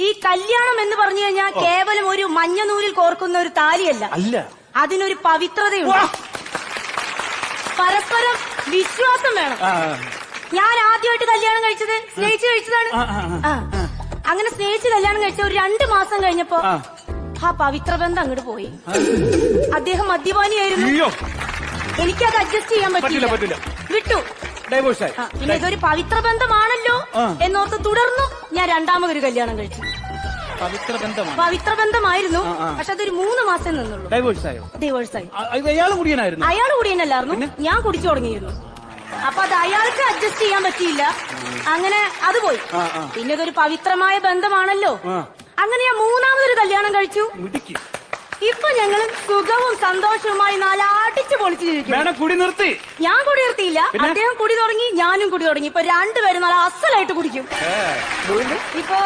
ഈ കല്യാണം എന്ന് പറഞ്ഞു കഴിഞ്ഞാൽ കേവലം ഒരു മഞ്ഞനൂരിൽ കോർക്കുന്ന ഒരു താലിയല്ല. അല്ല. അതിനൊരു പവിത്രതയുണ്ട്. പരസ്പരം വിശ്വാസം വേണം. ഞാൻ ആദ്യമായിട്ട് കല്യാണം കഴിച്ചത് സ്നേഹിച്ച് കഴിച്ചതാണ്. അങ്ങനെ സ്നേഹിച്ച് കല്യാണം കഴിച്ച ഒരു രണ്ട് മാസം കഴിഞ്ഞപ്പോ ആ. പവിത്രബന്ധം പവിത്ര ബന്ധം അങ്ങോട്ട് പോയി. അദ്ദേഹം മദ്യപാനിയായിരുന്നു. എനിക്കത് അഡ്ജസ്റ്റ് ചെയ്യാൻ പറ്റില്ല. വിട്ടു. ഡൈവോഴ്സ് ആയി. പിന്നെ ഇതൊരു പവിത്ര ബന്ധമാണല്ലോ. എന്നോർത്ത് തുടർന്നു ഞാൻ രണ്ടാമതൊരു കല്യാണം കഴിച്ചു. പവിത്ര ബന്ധമാണ് പവിത്ര ബന്ധമായിരുന്നു. പക്ഷെ അതൊരു മൂന്ന് മാസം നിന്നുള്ളൂ. ഡൈവോഴ്സ് ആയോ? ഡൈവോഴ്സ് ആയി. അയാൾ കുടിയനായിരുന്നു അയാൾ കുടിയനല്ലായിരുന്നു ഞാൻ കുടിച്ചു തുടങ്ങിയിരുന്നു. അപ്പൊ അത് അയാൾക്ക് അഡ്ജസ്റ്റ് ചെയ്യാൻ പറ്റിയില്ല. അങ്ങനെ അത് പോയി. പിന്നെ ഇതൊരു പവിത്രമായ ബന്ധമാണല്ലോ. അങ്ങനെ ഞാൻ മൂന്നാമതൊരു കല്യാണം കഴിച്ചു. ഇപ്പൊ ഞങ്ങൾ സുഖവും സന്തോഷവുമായി നാലാടിച്ചു പൊളിച്ചിരിക്കും കുടി നിർത്തി. ഞാൻ കുടി നിർത്തിയില്ല. പിന്നെ? അദ്ദേഹം കുടി തുടങ്ങി ഞാനും കുടി തുടങ്ങി. ഇപ്പൊ രണ്ടുപേരും നല്ല അസലായിട്ട് കുടിക്കും. ഇപ്പൊ